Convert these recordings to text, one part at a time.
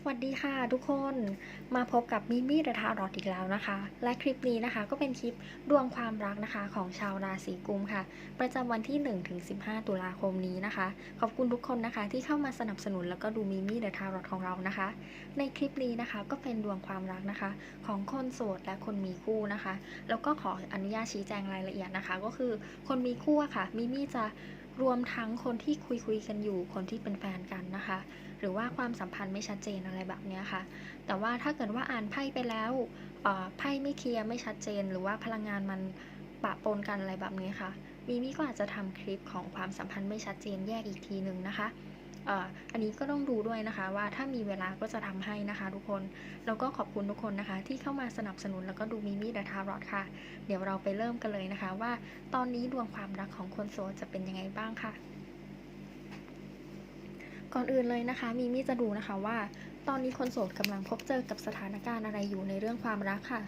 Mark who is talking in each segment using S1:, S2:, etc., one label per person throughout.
S1: สวัสดีค่ะทุกคนมาพบกับมิมี่เดอะทารอตอีกแล้วนะคะ และคลิปนี้นะคะก็เป็นคลิปดวงความรักนะคะของชาวราศีกุมค่ะ ประจำวันที่ 1-15 ตุลาคมนี้นะคะ ขอบคุณทุกคนนะคะที่เข้ามาสนับสนุนแล้วก็ดูมิมี่เดอะทารอตของเรานะคะ ในคลิปนี้นะคะก็เป็นดวงความรักนะคะ ของคนโสดและคนมีคู่นะคะ แล้วก็ขออนุญาตชี้แจงรายละเอียดนะคะ ก็คือคนมีคู่ค่ะมิมี่จะรวมทั้งคนที่คุยคุยกันอยู่คนที่เป็นแฟนกันนะคะ หรือว่าความสัมพันธ์ไม่ชัดเจนอะไรแบบนี้ค่ะ แต่ว่าถ้าเกิดว่าอ่านไพ่ไปแล้วไพ่ไม่เคลียร์ไม่ชัดเจน หรือว่าพลังงานมันปะปนกันอะไรแบบนี้ค่ะ มีมี่ก็อาจจะทำคลิปของความสัมพันธ์ไม่ชัดเจนแยกอีกทีหนึ่งนะคะอันนี้ก็ต้องดูด้วยนะคะว่าถ้ามีเวลาก็จะทำให้นะคะ ทุกคน แล้วก็ขอบคุณทุกคนนะคะ ที่เข้ามาสนับสนุนแล้วก็ดูมิมี่ดอะทารอตค่ะ เดี๋ยวเราไปเริ่มกันเลยนะคะ ว่าตอนนี้ดวงความรักของคนโสดจะเป็นยังไงบ้างค่ะ ก่อนอื่นเลยนะคะ มีมี่จะดูนะคะว่า ตอนนี้คนโสดกำลังพบเจอกับสถานการณ์อะไรอยู่ในเรื่องความรักค่ะ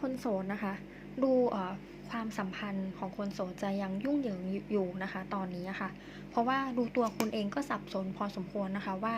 S1: คนโสดนะคะ ดูความสัมพันธ์ของคนโสดจะยังยุ่งเหยิงอยู่นะคะ ตอนนี้อะค่ะ เพราะว่าดูตัวคุณเองก็สับสนพอสมควรนะคะว่า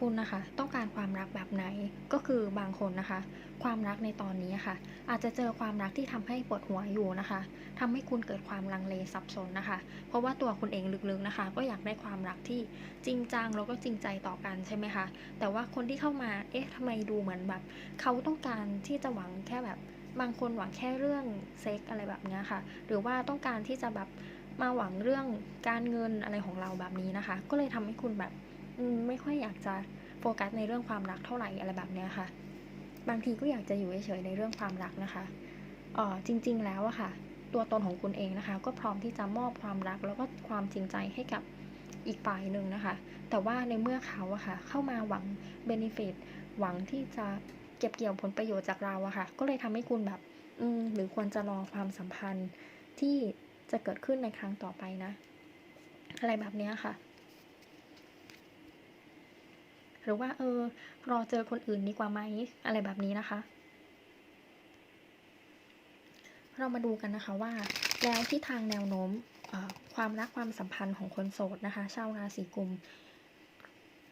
S1: คุณนะคะ ต้องการความรักแบบไหนก็คือบางคนนะคะ ความรักในตอนนี้ค่ะ อาจจะเจอความรักที่ทำให้ปวดหัวอยู่นะคะทำให้คุณเกิดความลังเลสับสนนะคะ เพราะว่าตัวคุณเองลึกๆนะคะ ก็อยากได้ความรักที่จริงจังแล้วก็จริงใจต่อกันใช่ไหมคะแต่ว่าคนที่เข้ามาเอ๊ะทำไมดูเหมือนแบบ เขาต้องการที่จะหวังแค่แบบ บางคนหวังแค่เรื่องเซ็กอะไรแบบนี้ค่ะ หรือว่าต้องการที่จะแบบมาหวังเรื่องการเงินอะไรของเราแบบนี้นะคะ ก็เลยทำให้คุณแบบ ไม่ค่อยอยากจะโฟกัสในเรื่องความรักเท่าไหร่อะไรแบบเนี้ยค่ะ บางทีก็อยากจะอยู่เฉยๆในเรื่องความรักนะคะอ่อจริง ๆ แล้วอะค่ะ ตัวตนของคุณเองนะคะ ก็พร้อมที่จะมอบความรักแล้วก็ความจริงใจให้กับอีกฝ่ายหนึ่งนะคะ แต่ว่าในเมื่อเขาอะค่ะ เข้ามาหวังเบนฟิตหวังที่จะเก็บเกี่ยวผลประโยชน์จากเราอะค่ะ ก็เลยทำให้คุณแบบ อืมหรือควรจะรอความสัมพันธ์ที่จะเกิดขึ้นในครั้งต่อไปนะ อะไรแบบเนี้ยค่ะ หรือว่าเออรอเจอคนอื่นดีกว่าไหมอะไรแบบนี้นะคะ เรามาดูกันนะคะว่า แล้วที่ทางแนวโน้มความรักความสัมพันธ์ของคนโสดนะคะชาวราศีกุม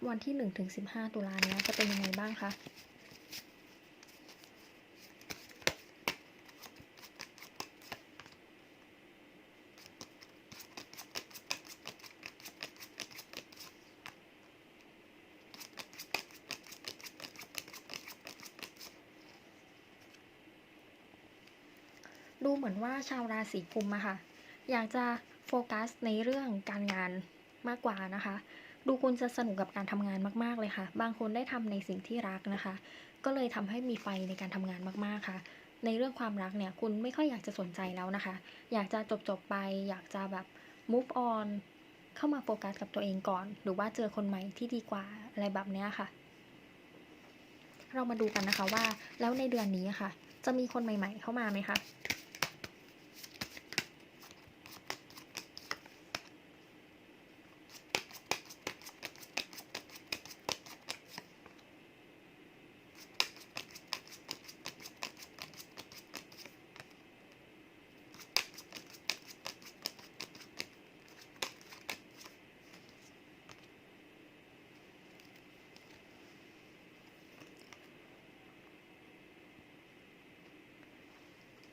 S1: วันที่1ถึง15 ตุลาเนี้ยจะเป็นยังไงบ้างคะ ดูเหมือน ว่าชาวราศีกุมอะค่ะ อยากจะโฟกัสในเรื่องการงานมากกว่านะคะ ดูคุณจะสนุกกับการทำงานมากๆเลยค่ะ บางคนได้ทำในสิ่งที่รักนะคะ ก็เลยทำให้มีไฟในการทำงานมากๆค่ะ ในเรื่องความรักเนี่ยคุณไม่ค่อยอยากจะสนใจแล้วนะคะ อยากจะจบๆไป อยากจะแบบ move on เข้ามาโฟกัสกับตัวเองก่อน หรือว่าเจอคนใหม่ที่ดีกว่าอะไรแบบเนี้ยค่ะ เรามาดูกันนะคะว่าแล้วในเดือนนี้ค่ะ จะมีคนใหม่ ๆ เข้ามาไหมคะ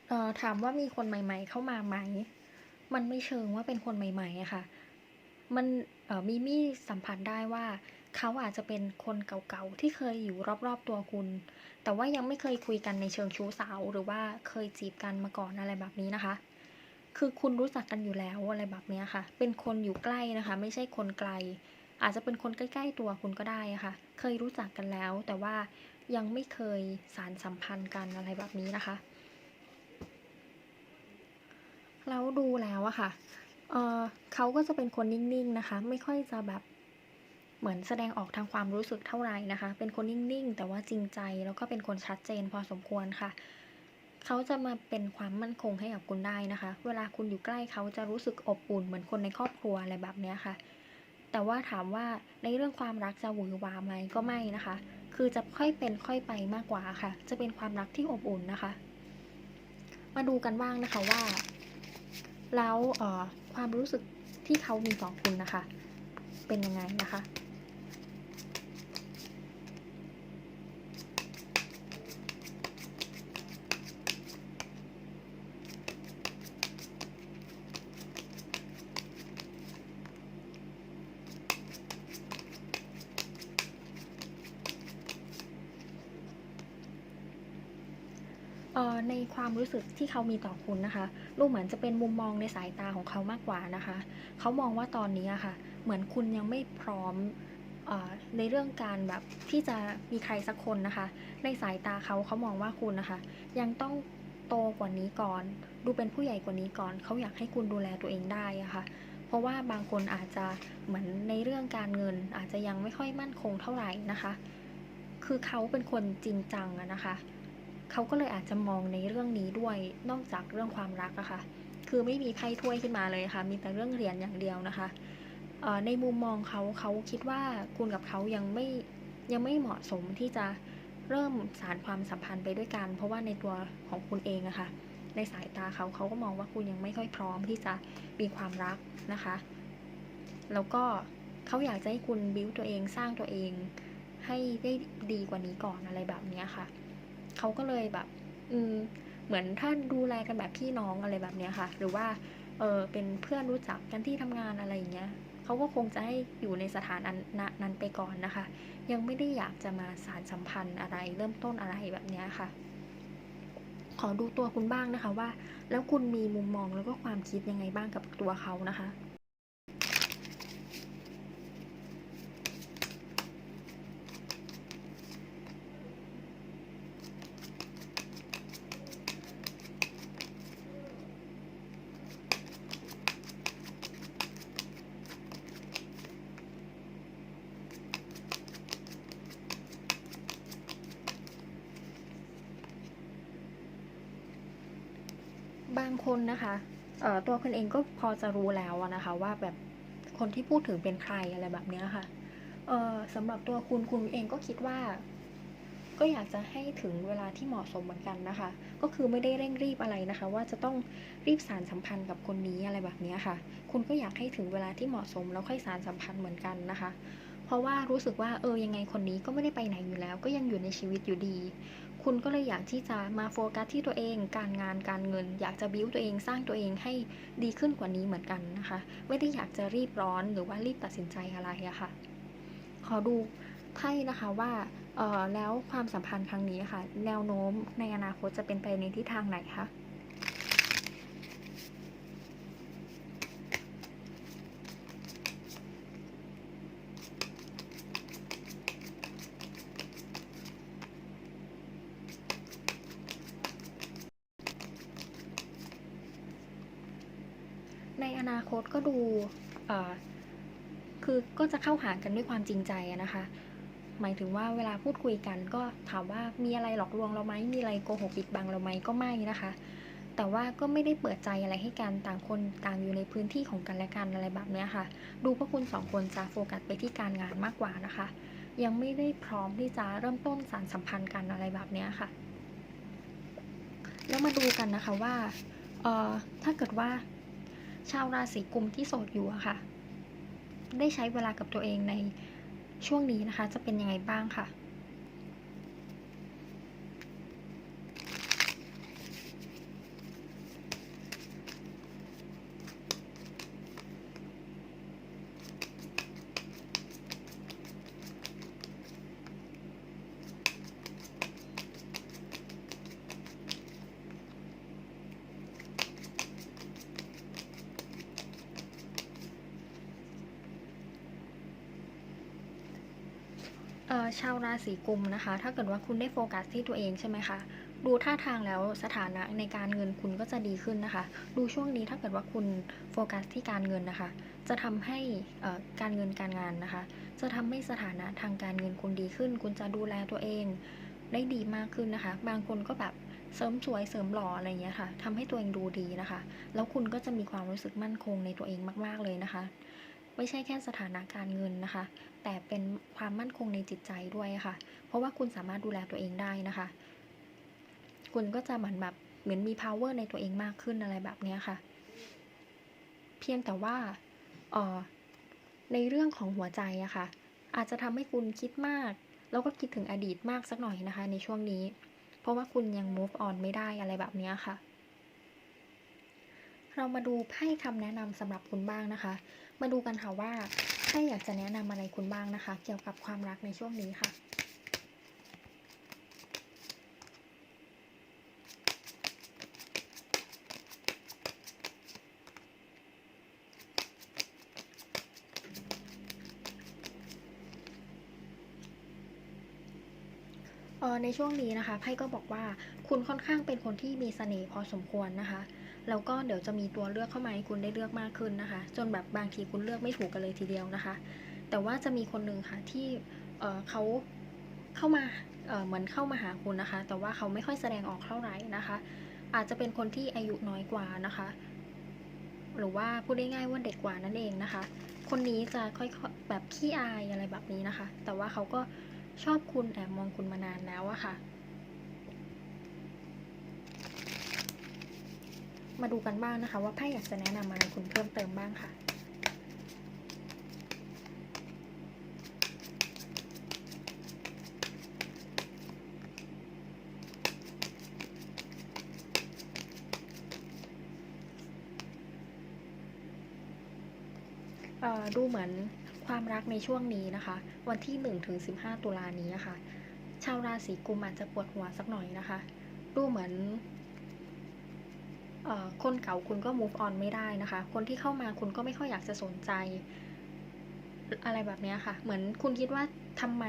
S1: เอ่อถามว่ามีคนใหม่ ๆ เข้ามาไหม มันไม่เชิงว่าเป็นคนใหม่ๆอะค่ะ มันเอ่อมิมี่สัมผัสได้ว่าเขาอาจจะเป็นคนเก่าๆที่เคยอยู่รอบๆตัวคุณ แต่ว่ายังไม่เคยคุยกันในเชิงชู้สาวหรือว่าเคยจีบกันมาก่อนอะไรแบบนี้นะคะ คือคุณรู้จักกันอยู่แล้วอะไรแบบนี้ค่ะ เป็นคนอยู่ใกล้นะคะ ไม่ใช่คนไกล อาจจะเป็นคนใกล้ๆตัวคุณก็ได้ค่ะ เคยรู้จักกันแล้ว แต่ว่ายังไม่เคยสานสัมพันธ์กันอะไรแบบนี้นะคะ แล้วดูแล้วอะค่ะเออเขาก็จะเป็นคนนิ่งๆนะคะ ไม่ค่อยจะแบบเหมือนแสดงออกทางความรู้สึกเท่าไหร่นะคะ เป็นคนนิ่งๆ แต่ว่าจริงใจแล้วก็เป็นคนชัดเจนพอสมควรค่ะ เขาจะมาเป็นความมั่นคงให้กับคุณได้นะคะ เวลาคุณอยู่ใกล้เขาจะรู้สึกอบอุ่นเหมือนคนในครอบครัวอะไรแบบเนี้ยค่ะ แต่ว่าถามว่าในเรื่องความรักจะหวือหวาไหมก็ไม่นะคะ คือจะค่อยเป็นค่อยไปมากกว่าค่ะ จะเป็นความรักที่อบอุ่นนะคะ มาดูกันบ้างนะคะว่า แล้วความรู้สึกที่เขามีต่อคุณนะคะ เป็นยังไงนะคะ ความรู้สึกที่เขามีต่อคุณนะคะดูเหมือนจะเป็นมุมมองในสายตาของเขามากกว่านะคะ เขามองว่าตอนนี้ค่ะ เหมือนคุณยังไม่พร้อมในเรื่องการแบบที่จะมีใครสักคนนะคะ ในสายตาเขาเขามองว่าคุณนะคะ ยังต้องโตกว่านี้ก่อน ดูเป็นผู้ใหญ่กว่านี้ก่อน เขาอยากให้คุณดูแลตัวเองได้ะค่ะ เพราะว่าบางคนอาจจะเหมือนในเรื่องการเงินอาจจะยังไม่ค่อยมั่นคงเท่าไหร่นะคะ คือเขาเป็นคนจริงจังอะนะคะ เขาก็เลยอาจจะมองในเรื่องนี้ด้วยนอกจากเรื่องความรักอะค่ะ คือไม่มีไพ่ถ้วยขึ้นมาเลยค่ะ มีแต่เรื่องเหรียญอย่างเดียวนะคะในมุมมองเขาเขาคิดว่าคุณกับเขายังไม่ยังไม่เหมาะสมที่จะเริ่มสานความสัมพันธ์ไปด้วยกัน เพราะว่าในตัวของคุณเองอะค่ะ ในสายตาเขาเขาก็มองว่าคุณยังไม่ค่อยพร้อมที่จะมีความรักนะคะ แล้วก็เขาอยากจะให้คุณบิลด์ตัวเองสร้างตัวเอง ให้ได้ดีกว่านี้ก่อนอะไรแบบนี้ค่ะ เขาก็เลยแบบ อืม เหมือนถ้าดูแลกันแบบพี่น้องอะไรแบบเนี้ยค่ะ หรือว่า เออเป็นเพื่อนรู้จักกันที่ทำงานอะไรอย่างเงี้ยเขาก็คงจะให้อยู่ในสถานะนั้นไปก่อนนะคะ ยังไม่ได้อยากจะมาสานสัมพันธ์อะไร เริ่มต้นอะไรแบบเนี้ยค่ะ ขอดูตัวคุณบ้างนะคะว่า แล้วคุณมีมุมมองแล้วก็ความคิดยังไงบ้างกับตัวเขานะคะ?บางค นะคะเอ่อตัวคุณเองก็พอจะรู้แล้วนะคะ ว่าแบบคนที่พูดถึงเป็นใครอะไรแบบเนี้ยค่ะเอ่อสำหรับตัวคุณคุณเองก็คิดว่า ก็อยากจะให้ถึงเวลาที่เหมาะสมเหมือนกันนะคะ ก็คือไม่ได้เร่งรีบอะไรนะคะ ว่าจะต้องรีบสานสัมพันธ์กับคนนี้อะไรแบบนี้ค่ะ คุณก็อยากให้ถึงเวลาที่เหมาะสมแล้วค่อยสานสัมพันธ์เหมือนกันนะคะ เพราะว่ารู้สึกว่าเออยังไงคนนี้ก็ไม่ได้ไปไหนอยู่แล้ว ก็ยังอยู่ในชีวิตอยู่ดี คุณก็เลยอยากที่จะมาโฟกัสที่ตัวเอง การงานการเงิน อยากจะบิ้วตัวเองสร้างตัวเองให้ดีขึ้นกว่านี้เหมือนกันนะคะ ไม่ได้อยากจะรีบร้อนหรือว่ารีบตัดสินใจอะไรอะค่ะ ขอดูไพ่นะคะว่าเออแล้วความสัมพันธ์ครั้งนี้ค่ะ แนวโน้มในอนาคตจะเป็นไปในทิศทางไหนคะ?ในอนาคตก็ดูคือก็จะเข้าหากันด้วยความจริงใจนะคะ หมายถึงว่าเวลาพูดคุยกันก็ถามว่ามีอะไรหลอกลวงเราไหมมีอะไรโกหกปิดบังเราไหมก็ไม่นะคะ แต่ว่าก็ไม่ได้เปิดใจอะไรให้กันต่างคนต่างอยู่ในพื้นที่ของกันและกันอะไรแบบนี้ค่ะ ดูพวกคุณ2คนจะโฟกัสไปที่การงานมากกว่านะคะ ยังไม่ได้พร้อมที่จะเริ่มต้นสานสัมพันธ์กันอะไรแบบนี้ค่ะ แล้วมาดูกันนะคะว่าเออถ้าเกิดว่า ชาวราศีกุมที่โสดอยู่อะค่ะ ได้ใช้เวลากับตัวเองในช่วงนี้นะคะ จะเป็นยังไงบ้างค่ะ? ชาวราศีกุมนะคะ ถ้าเกิดว่าคุณได้โฟกัสที่ตัวเองใช่ไหมคะดูท่าทางแล้วสถานะในการเงินคุณก็จะดีขึ้นนะคะ ดูช่วงนี้ถ้าเกิดว่าคุณโฟกัสที่การเงินนะคะ จะทำให้การเงินการงานนะคะ จะทำให้สถานะทางการเงินคุณดีขึ้น คุณจะดูแลตัวเองได้ดีมากขึ้นนะคะ บางคนก็แบบเสริมสวยเสริมหล่ออะไรอย่างเงี้ยค่ะทำให้ตัวเองดูดีนะคะ แล้วคุณก็จะมีความรู้สึกมั่นคงในตัวเองมาก ๆเลยนะคะ ไม่ใช่แค่สถานะการเงินนะคะ แต่เป็นความมั่นคงในจิตใจด้วยค่ะ เพราะว่าคุณสามารถดูแลตัวเองได้นะคะ คุณก็จะเหมือนแบบเหมือนมี power ในตัวเองมากขึ้นอะไรแบบนี้ค่ะ เพียงแต่ว่าอ่อในเรื่องของหัวใจอะค่ะ อาจจะทำให้คุณคิดมาก แล้วก็คิดถึงอดีตมากสักหน่อยนะคะ ในช่วงนี้ เพราะว่าคุณยัง move on ไม่ได้อะไรแบบนี้ค่ะ เรามาดูไพ่คำแนะนำสำหรับคุณบ้างนะคะ มาดูกันค่ะว่าไพ่อยากจะแนะนำอะไรคุณบ้างนะคะ เกี่ยวกับความรักในช่วงนี้ค่ะในช่วงนี้นะคะไพ่ก็บอกว่าคุณค่อนข้างเป็นคนที่มีเสน่ห์พอสมควรนะคะ แล้วก็เดี๋ยวจะมีตัวเลือกเข้ามาให้คุณได้เลือกมากขึ้นนะคะ จนแบบบางทีคุณเลือกไม่ถูกกันเลยทีเดียวนะคะ แต่ว่าจะมีคนหนึ่งค่ะที่เเขาเข้ามาเเหมือนเข้ามาหาคุณนะคะ แต่ว่าเขาไม่ค่อยแสดงออกเท่าไหร่นะคะ อาจจะเป็นคนที่อายุน้อยกว่านะคะ หรือว่าพูดได้ง่ายว่าเด็กกว่านั่นเองนะคะ คนนี้จะค่อยๆแบบขี้อายอะไรแบบนี้นะคะ แต่ว่าเขาก็ชอบคุณแอบมองคุณมานานแล้วอะค่ะ มาดูกันบ้างนะคะ ว่าไพ่อยากจะแนะนำอะไรคุณเพิ่มเติมบ้างค่ะดูเหมือนความรักในช่วงนี้นะคะ วันที่1ถึง15 ตุลานี้นะคะ ชาวราศีกุมอาจจะปวดหัวสักหน่อยนะคะ ดูเหมือน คนเก่าคุณก็ move on ไม่ได้นะคะ คนที่เข้ามาคุณก็ไม่ค่อยอยากจะสนใจ อะไรแบบนี้ค่ะ เหมือนคุณคิดว่าทำไม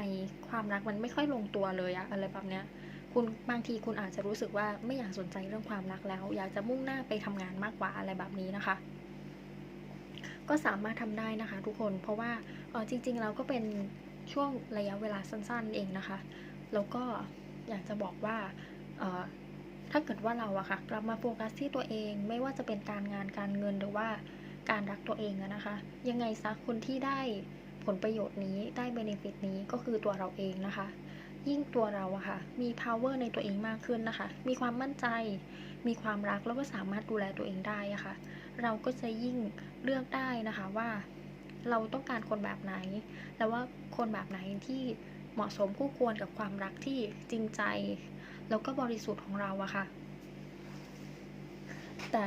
S1: ความรักมันไม่ค่อยลงตัวเลยอะอะไรแบบเนี้ย คุณบางทีคุณอาจจะรู้สึกว่าไม่อยากสนใจเรื่องความรักแล้ว อยากจะมุ่งหน้าไปทำงานมากกว่าอะไรแบบนี้นะคะ ก็สามารถทำได้นะคะ ทุกคน เพราะว่าเออจริงๆเราก็เป็นช่วงระยะเวลาสั้น ๆ เองนะคะ แล้วก็อยากจะบอกว่าอ ถ้าเกิดว่าเราอะค่ะกลับมาโฟกัสที่ตัวเองไม่ว่าจะเป็นการงานการเงินหรือว่าการรักตัวเองอะนะคะ ยังไงซะคนที่ได้ผลประโยชน์นี้ได้เบนฟิตนี้ก็คือตัวเราเองนะคะ ยิ่งตัวเราอะค่ะ มี power ในตัวเองมากขึ้นนะคะ มีความมั่นใจ มีความรักแล้วก็สามารถดูแลตัวเองได้อะค่ะ เราก็จะยิ่งเลือกได้นะคะว่าเราต้องการคนแบบไหน แล้วว่าคนแบบไหนที่เหมาะสมคู่ควรกับความรักที่จริงใจ แล้วก็บริสุทธิ์ของเราอะค่ะ แต่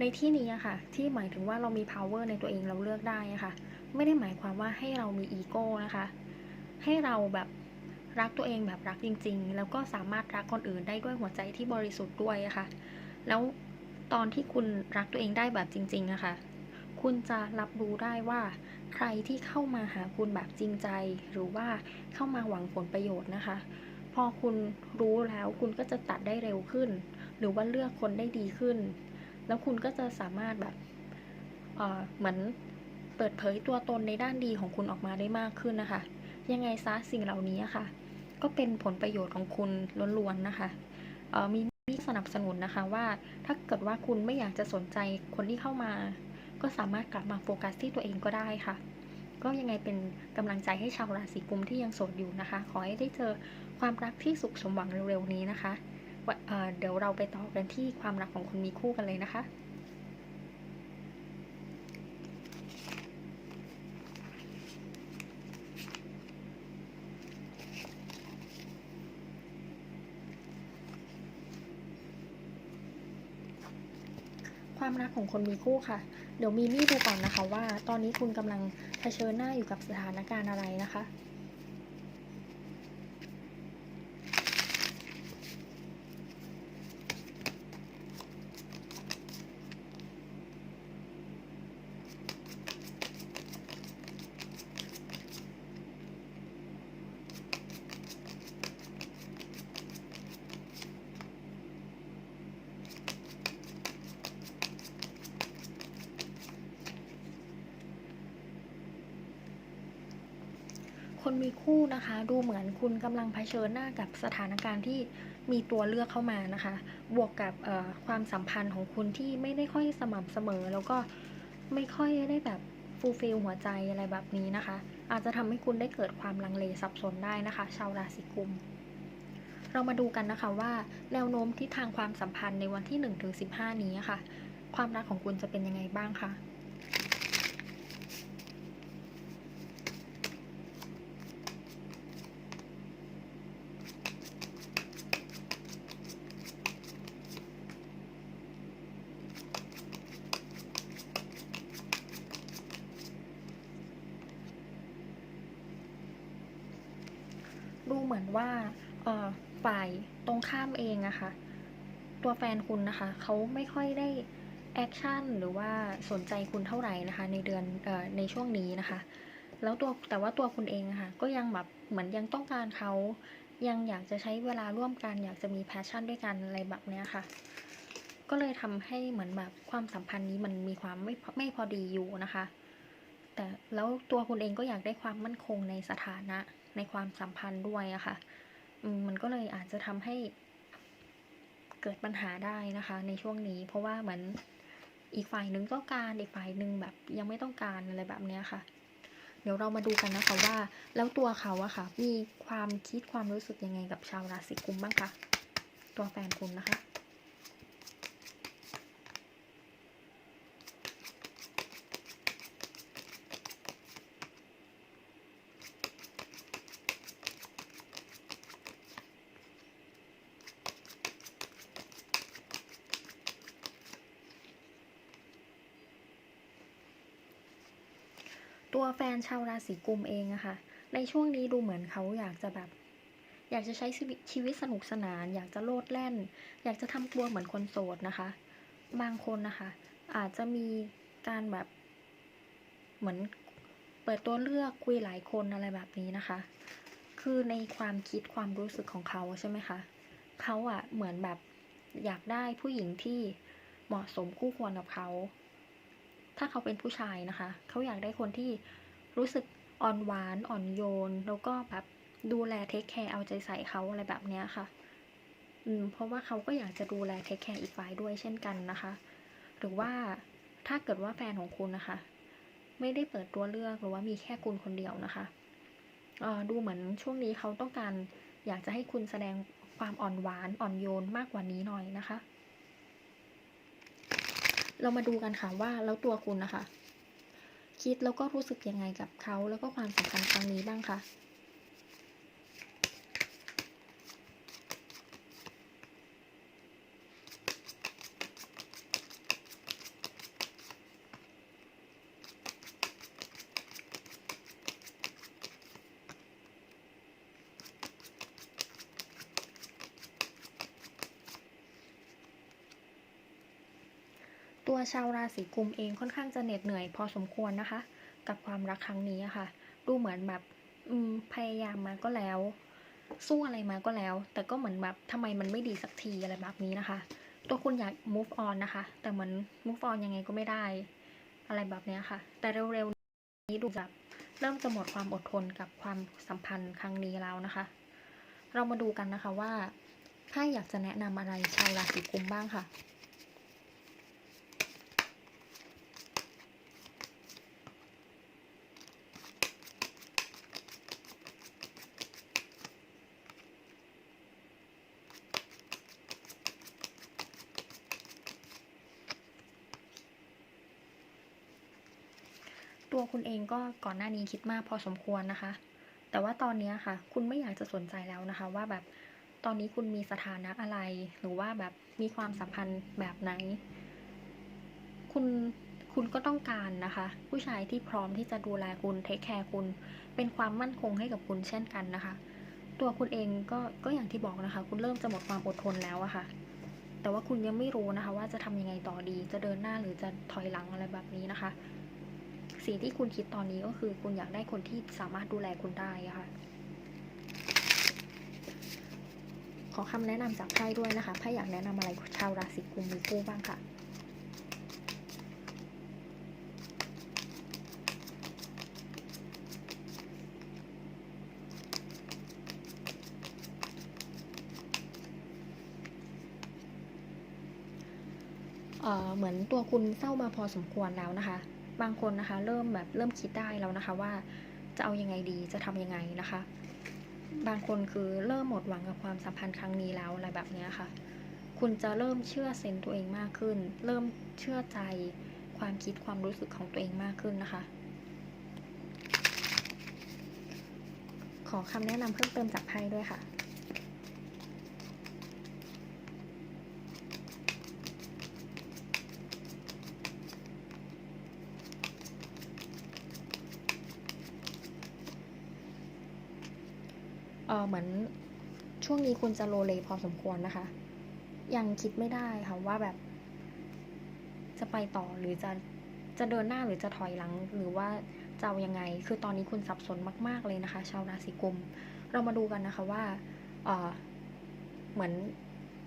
S1: ในที่นี้อะค่ะ ที่หมายถึงว่าเรามี power ในตัวเองเราเลือกได้อะค่ะ ไม่ได้หมายความว่าให้เรามีอีโก้นะคะ ให้เราแบบรักตัวเองแบบรักจริง ๆ แล้วก็สามารถรักคนอื่นได้ด้วยหัวใจที่บริสุทธิ์ด้วยอะค่ะ แล้วตอนที่คุณรักตัวเองได้แบบจริงๆอะค่ะ คุณจะรับรู้ได้ว่าใครที่เข้ามาหาคุณแบบจริงใจ หรือว่าเข้ามาหวังผลประโยชน์นะคะ พอคุณรู้แล้วคุณก็จะตัดได้เร็วขึ้น หรือว่าเลือกคนได้ดีขึ้น แล้วคุณก็จะสามารถแบบเออเหมือนเปิดเผยตัวตนในด้านดีของคุณออกมาได้มากขึ้นนะคะ ยังไงซะสิ่งเหล่านี้ค่ะ ก็เป็นผลประโยชน์ของคุณล้วนๆนะคะเออมีมีสนับสนุนนะคะว่าถ้าเกิดว่าคุณไม่อยากจะสนใจคนที่เข้ามา ก็สามารถกลับมาโฟกัสที่ตัวเองก็ได้ค่ะ ก็ยังไงเป็นกำลังใจให้ชาวราศีกุมที่ยังโสดอยู่นะคะ ขอให้ได้เจอ ความรักที่สุขสมหวังเร็วๆนี้นะคะวะเอ่อเดี๋ยวเราไปต่อกันที่ความรักของคนมีคู่กันเลยนะคะ ความรักของคนมีคู่ค่ะ เดี๋ยวมีนี่ดูก่อนนะคะว่า ตอนนี้คุณกำลังเผชิญหน้าอยู่กับสถานการณ์อะไรนะคะ คนมีคู่นะคะ ดูเหมือนคุณกำลังเผชิญหน้ากับสถานการณ์ที่มีตัวเลือกเข้ามานะคะ บวกกับความสัมพันธ์ของคุณที่ไม่ได้ค่อยสม่ำเสมอ แล้วก็ไม่ค่อยได้แบบฟูลฟิลหัวใจอะไรแบบนี้นะคะ อาจจะทำให้คุณได้เกิดความลังเลสับสนได้นะคะ ชาวราศีกุม เรามาดูกันนะคะว่าแนวโน้มทิศทางความสัมพันธ์ในวันที่ 1-15 นี้ค่ะ ความรักของคุณจะเป็นยังไงบ้างคะ ดูเหมือนว่าฝ่ายตรงข้ามเองอะค่ะ ตัวแฟนคุณนะคะ เขาไม่ค่อยได้แอคชั่นหรือว่าสนใจคุณเท่าไหร่นะคะ ในเดือนอในช่วงนี้นะคะ แล้วตัวแต่ว่าตัวคุณเองอะค่ะ ก็ยังแบบเหมือนยังต้องการเขายังอยากจะใช้เวลาร่วมกัน อยากจะมีแพชชั่นด้วยกันอะไรแบบเนี้ยค่ะ ก็เลยทำให้เหมือนแบบความสัมพันธ์นี้มันมีความไม่ไม่พอดีอยู่นะคะ แต่แล้วตัวคุณเองก็อยากได้ความมั่นคงในสถานะ ในความสัมพันธ์ด้วยอะค่ะมมันก็เลยอาจจะทำให้เกิดปัญหาได้นะคะ ในช่วงนี้ เพราะว่าเหมือนอีกฝ่ายหนึ่งต้องการอีกฝ่ายหนึ่งแบบยังไม่ต้องการอะไรแบบเนี้ยค่ะ เดี๋ยวเรามาดูกันนะคะว่า แล้วตัวเขาอะค่ะ มีความคิดความรู้สึกยังไงกับชาวราศีกุมบ้างคะตัวแฟนคุณนะคะ ชาวราศีกุมเองอะค่ะ ในช่วงนี้ดูเหมือนเขาอยากจะแบบ อยากจะใช้ชีวิตชีวิตสนุกสนาน อยากจะโลดแล่น อยากจะทำตัวเหมือนคนโสดนะคะ บางคนนะคะ อาจจะมีการแบบ เหมือนเปิดตัวเลือกคุยหลายคนอะไรแบบนี้นะคะ คือในความคิดความรู้สึกของเขาใช่ไหมคะ เขาอะเหมือนแบบอยากได้ผู้หญิงที่เหมาะสมคู่ควรกับเขา ถ้าเขาเป็นผู้ชายนะคะ เขาอยากได้คนที่ รู้สึกอ่อนหวานอ่อนโยน แล้วก็แบบดูแลเทคแคร์เอาใจใส่เขาอะไรแบบเนี้ยค่ะ อืมเพราะว่าเขาก็อยากจะดูแลเทคแคร์อีกฝ่ายด้วยเช่นกันนะคะ หรือว่าถ้าเกิดว่าแฟนของคุณนะคะ ไม่ได้เปิดตัวเลือกหรือว่ามีแค่คุณคนเดียวนะคะอ่อดูเหมือนช่วงนี้เขาต้องการอยากจะให้คุณแสดงความอ่อนหวานอ่อนโยนมากกว่านี้หน่อยนะคะ เรามาดูกันค่ะว่าแล้วตัวคุณนะคะ คิดแล้วก็รู้สึกยังไงกับเขา แล้วก็ความสัมพันธ์ครั้งนี้บ้างคะ ชาวราศีกุมเองค่อนข้างจะเหน็ดเหนื่อยพอสมควรนะคะ กับความรักครั้งนี้ค่ะ ดูเหมือนแบบพยายามมาก็แล้ว สู้อะไรมาก็แล้ว แต่ก็เหมือนแบบทำไมมันไม่ดีสักทีอะไรแบบนี้นะคะ ตัวคุณอยาก move on นะคะ แต่เหมือน move on ยังไงก็ไม่ได้ อะไรแบบนี้ค่ะ แต่เร็วๆนี้ดูแบบเริ่มจะหมดความอดทนกับความสัมพันธ์ครั้งนี้แล้วนะคะ เรามาดูกันนะคะว่าถ้าอยากจะแนะนำอะไรชาวราศีกุมบ้างค่ะ ตัวคุณเองก็ก่อนหน้านี้คิดมากพอสมควรนะคะ แต่ว่าตอนนี้ค่ะ คุณไม่อยากจะสนใจแล้วนะคะ ว่าแบบตอนนี้คุณมีสถานะอะไร หรือว่าแบบมีความสัมพันธ์แบบไหน คุณคุณก็ต้องการนะคะ ผู้ชายที่พร้อมที่จะดูแลคุณเทคแคร์คุณ เป็นความมั่นคงให้กับคุณเช่นกันนะคะ ตัวคุณเองก็ก็อย่างที่บอกนะคะ คุณเริ่มจะหมดความอดทนแล้วอะค่ะ แต่ว่าคุณยังไม่รู้นะคะ ว่าจะทำยังไงต่อดี จะเดินหน้าหรือจะถอยหลังอะไรแบบนี้นะคะ สิ่งที่คุณคิดตอนนี้ก็คือ คุณอยากได้คนที่สามารถดูแลคุณได้ค่ะ ขอคำแนะนำจากไพ่ด้วยนะคะไพ่อยากแนะนำอะไรชาวราศีกุมมีคู่บ้างค่ะเหมือนตัวคุณเศร้ามาพอสมควรแล้วนะคะ บางคนนะคะ เริ่มแบบเริ่มคิดได้แล้วนะคะว่าจะเอายังไงดีจะทำยังไงนะคะ บางคนคือเริ่มหมดหวังกับความสัมพันธ์ครั้งนี้แล้วอะไรแบบนี้ค่ะ คุณจะเริ่มเชื่อเซนส์ตัวเองมากขึ้น เริ่มเชื่อใจความคิดความรู้สึกของตัวเองมากขึ้นนะคะ ขอคำแนะนำเพิ่มเติมจากไพ่ด้วยค่ะ เหมือนช่วงนี้คุณจะโลเลพอสมควรนะคะ ยังคิดไม่ได้ค่ะว่าแบบ จะไปต่อหรือจะจะเดินหน้าหรือจะถอยหลังหรือว่าจะเอายังไง คือตอนนี้คุณสับสนมาก ๆเลยนะคะ ชาวราศีกุม เรามาดูกันนะคะว่าเออเหมือน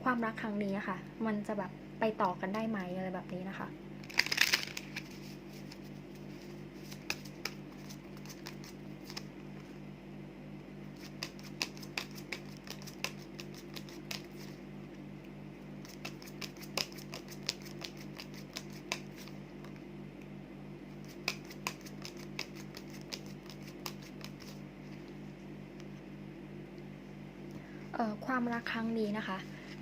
S1: ความรักครั้งนี้อะค่ะ มันจะแบบไปต่อกันได้ไหมอะไรแบบนี้นะคะ ความรักครั้งนี้นะคะ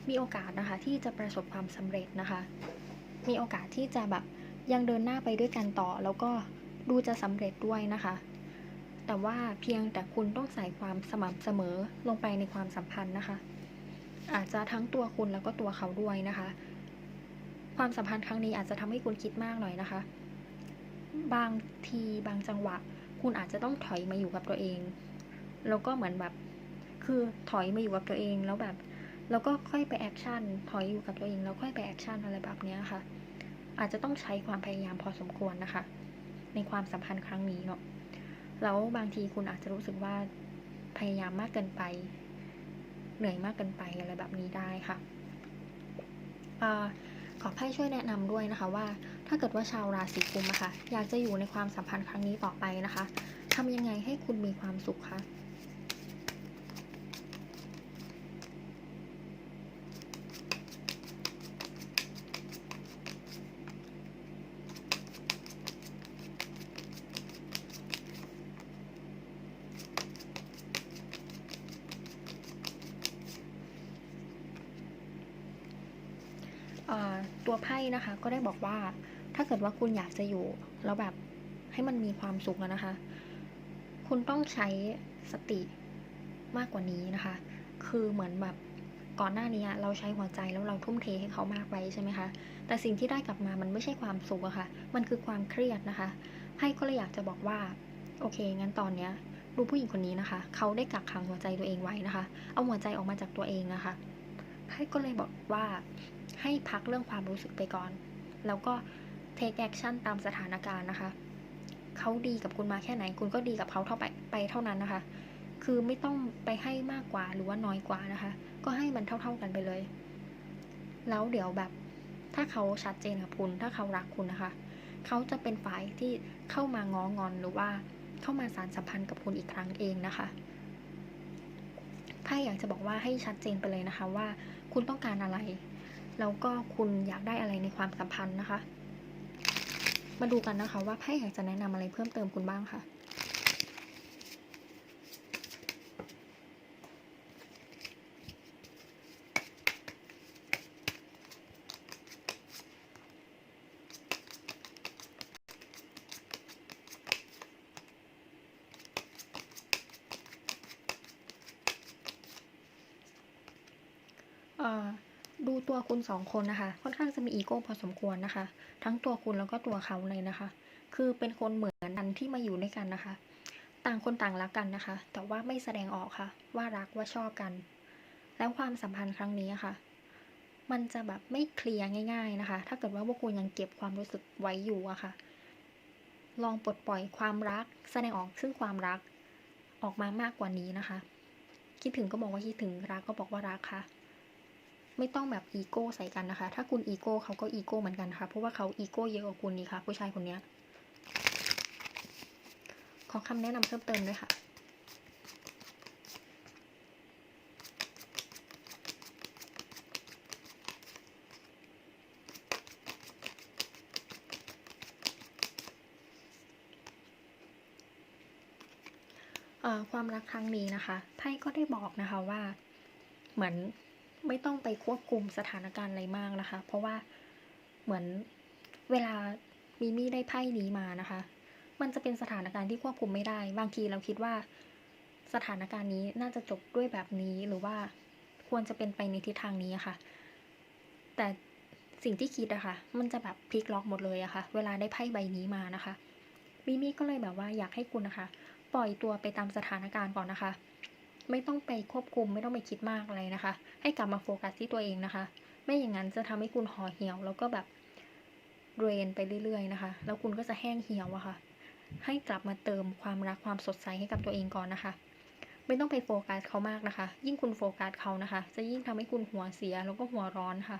S1: มีโอกาสนะคะที่จะประสบความสำเร็จนะคะ มีโอกาสที่จะแบบยังเดินหน้าไปด้วยกันต่อ แล้วก็ดูจะสำเร็จด้วยนะคะ แต่ว่าเพียงแต่คุณต้องใส่ความสม่ำเสมอลงไปในความสัมพันธ์นะคะ อาจจะทั้งตัวคุณแล้วก็ตัวเขาด้วยนะคะ ความสัมพันธ์ครั้งนี้อาจจะทำให้คุณคิดมากหน่อยนะคะ บางทีบางจังหวะ คุณอาจจะต้องถอยมาอยู่กับตัวเอง แล้วก็เหมือนแบบ คือถอยมาอยู่กับตัวเองแล้วแบบแล้วก็ค่อยไปแอคชั่นถอยอยู่กับตัวเองแล้วค่อยไปแอคชั่นอะไรแบบเนี้ยค่ะ อาจจะต้องใช้ความพยายามพอสมควรนะคะ ในความสัมพันธ์ครั้งนี้เนาะแล้วบางทีคุณอาจจะรู้สึกว่าพยายามมากเกินไป เหนื่อยมากเกินไปอะไรแบบนี้ได้ค่ะอขอไพ่ช่วยแนะนำด้วยนะคะว่า ถ้าเกิดว่าชาวราศีกุมอะค่ะอยากจะอยู่ในความสัมพันธ์ครั้งนี้ต่อไปนะคะทำยังไงให้คุณมีความสุขคะ ตัวไพ่นะคะ ก็ได้บอกว่า ถ้าเกิดว่าคุณอยากจะอยู่แล้วแบบให้มันมีความสุขนะคะ คุณต้องใช้สติมากกว่านี้นะคะ คือเหมือนแบบก่อนหน้านี้เราใช้หัวใจแล้วเราทุ่มเทให้เขามากไปใช่ไหมคะ แต่สิ่งที่ได้กลับมามันไม่ใช่ความสุขอะค่ะ มันคือความเครียดนะคะไพ่ก็เลยอยากจะบอกว่า โอเค งั้นตอนเนี้ยดูผู้หญิงคนนี้นะคะ เขาได้กักขังหัวใจตัวเองไว้นะคะ เอาหัวใจออกมาจากตัวเองนะคะ ไพ่ก็เลยบอกว่าให้พักเรื่องความรู้สึกไปก่อน แล้วก็ take action ตามสถานการณ์นะคะ เขาดีกับคุณมาแค่ไหน คุณก็ดีกับเขาเท่าไปไปเท่านั้นนะคะ คือไม่ต้องไปให้มากกว่าหรือว่าน้อยกว่านะคะ ก็ให้มันเท่า ๆกันไปเลย แล้วเดี๋ยวแบบถ้าเขาชัดเจนกับคุณ ถ้าเขารักคุณนะคะ เขาจะเป็นฝ่ายที่เข้ามาง้องอนหรือว่าเข้ามาสารสัมพันธ์กับคุณอีกครั้งเองนะคะไพ่อยากจะบอกว่าให้ชัดเจนไปเลยนะคะว่า คุณต้องการอะไร แล้วก็คุณอยากได้อะไรในความสัมพันธ์นะคะ มาดูกันนะคะว่าไพ่อยากจะแนะนำอะไรเพิ่มเติมคุณบ้างค่ะ เอ่อดูตัว คุณสองคนนะคะ ค่อนข้างจะมีอีโก้พอสมควรนะคะ ทั้งตัวคุณแล้วก็ตัวเขาเลยนะคะ คือเป็นคนเหมือนกันที่มาอยู่ด้วยกันนะคะ ต่างคนต่างรักกันนะคะ แต่ว่าไม่แสดงออกค่ะ ว่ารักว่าชอบกัน แล้วความสัมพันธ์ครั้งนี้ค่ะ มันจะแบบไม่เคลียร์ง่าย ๆนะคะ ถ้าเกิดว่าพวกคุณยังเก็บความรู้สึกไว้อยู่อะค่ะ ลองปลดปล่อยความรัก แสดงออกซึ่งความรักออกมามากกว่านี้นะคะ คิดถึงก็บอกว่าคิดถึงรักก็บอกว่ารักค่ะ ไม่ต้องแบบอีโก้ใส่กันนะคะ ถ้าคุณอีโก้เขาก็อีโก้เหมือนกันค่ะ เพราะว่าเขาอีโก้เยอะกว่าคุณนี่ค่ะ ผู้ชายคนนี้ขอคำแนะนำเพิ่มเติมด้วยค่ะความรักครั้งนี้นะคะ ไพ่ก็ได้บอกนะคะว่า เหมือน ไม่ต้องไปควบคุมสถานการณ์อะไรมากนะคะ เพราะว่าเหมือนเวลามิมี่ได้ไพ่นี้มานะคะ มันจะเป็นสถานการณ์ที่ควบคุมไม่ได้ บางทีเราคิดว่า สถานการณ์นี้น่าจะจบด้วยแบบนี้หรือว่าควรจะเป็นไปในทิศทางนี้ะค่ะ แต่สิ่งที่คิดอะค่ะ มันจะแบบพลิกล็อกหมดเลยอะค่ะ เวลาได้ไพ่ใบนี้มานะคะมิมี่ก็เลยแบบว่าอยากให้คุณนะคะ ปล่อยตัวไปตามสถานการณ์ก่อนนะคะ ไม่ต้องไปควบคุมไม่ต้องไปคิดมากอะไรนะคะ ให้กลับมาโฟกัสที่ตัวเองนะคะ ไม่อย่างนั้นจะทำให้คุณห่อเหี่ยว แล้วก็แบบเรนไปเรื่อยๆนะคะ แล้วคุณก็จะแห้งเหี่ยวอะค่ะ ให้กลับมาเติมความรักความสดใสให้กับตัวเองก่อนนะคะ ไม่ต้องไปโฟกัสเขามากนะคะ ยิ่งคุณโฟกัสเขานะคะ จะยิ่งทำให้คุณหัวเสียแล้วก็หัวร้อนค่ะ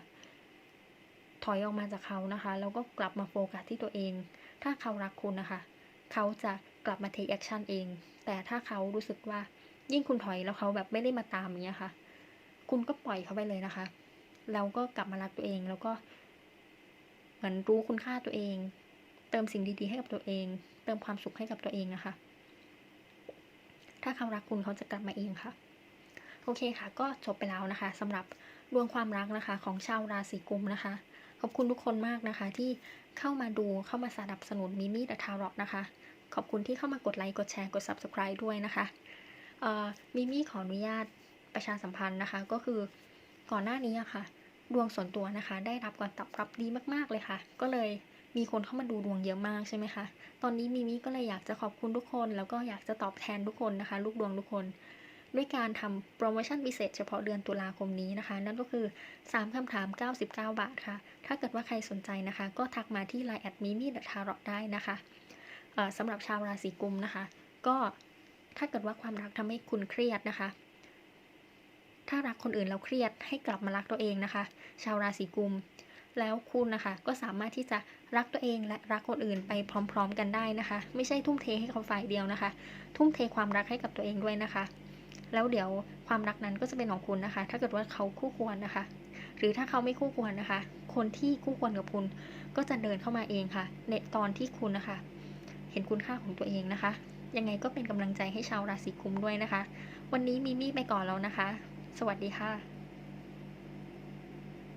S1: ถอยออกมาจากเขานะคะ แล้วก็กลับมาโฟกัสที่ตัวเอง ถ้าเขารักคุณนะคะ เขาจะกลับมา take action เอง แต่ถ้าเขารู้สึกว่า ยิ่งคุณถอยแล้วเขาแบบไม่ได้มาตามอย่างเงี้ยค่ะ คุณก็ปล่อยเขาไปเลยนะคะแล้วก็กลับมารักตัวเองแล้วก็เหมือนรู้คุณค่าตัวเอง เติมสิ่งดีๆให้กับตัวเอง เติมความสุขให้กับตัวเองนะคะ ถ้าเขารักคุณเขาจะกลับมาเองค่ะ โอเคค่ะ ก็จบไปแล้วนะคะสำหรับดวงความรักนะคะ ของชาวราศีกุมนะคะ ขอบคุณทุกคนมากนะคะ ที่เข้ามาดูเข้ามาสนับสนุนมิมี่ดัทารอตนะคะ ขอบคุณที่เข้ามากดไลค์กดแชร์กด subscribe ด้วยนะคะ มิมี่ขออนุญาตประชาสัมพันธ์นะคะ ก็คือก่อนหน้านี้อะค่ะ ดวงส่วนตัวนะคะ ได้รับการตอบรับดีมากๆเลยค่ะ ก็เลยมีคนเข้ามาดูดวงเยอะมากใช่ไหมคะ ตอนนี้มิมี่ก็เลยอยากจะขอบคุณทุกคน แล้วก็อยากจะตอบแทนทุกคนนะคะ ลูกดวงทุกคน ด้วยการทำโปรโมชั่นพิเศษเฉพาะเดือนตุลาคมนี้นะคะ นั่นก็คือ 3คำถาม 99 บาทค่ะ ถ้าเกิดว่าใครสนใจนะคะ ก็ทักมาที่ Line แอดมิมี่ดัทารอได้นะคะสำหรับชาวราศีกุมนะคะ ก็ ถ้าเกิดว่าความรักทำให้คุณเครียดนะคะ ถ้ารักคนอื่นแล้วเครียดให้กลับมารักตัวเองนะคะ ชาวราศีกุม แล้วคุณนะคะก็สามารถที่จะรักตัวเองและรักคนอื่นไปพร้อม ๆ กันได้นะคะ ไม่ใช่ทุ่มเทให้เขาฝ่ายเดียวนะคะ ทุ่มเทความรักให้กับตัวเองด้วยนะคะ แล้วเดี๋ยวความรักนั้นก็จะเป็นของคุณนะคะ ถ้าเกิดว่าเขาคู่ควรนะคะ หรือถ้าเขาไม่คู่ควรนะคะ คนที่คู่ควรกับคุณก็จะเดินเข้ามาเองค่ะ ในตอนที่คุณนะคะ เห็นคุณค่าของตัวเองนะคะ ยังไงก็เป็นกำลังใจให้ชาวราศีกุมด้วยนะคะ วันนี้มิมี่ไปก่อนแล้วนะคะ สวัสดีค่ะ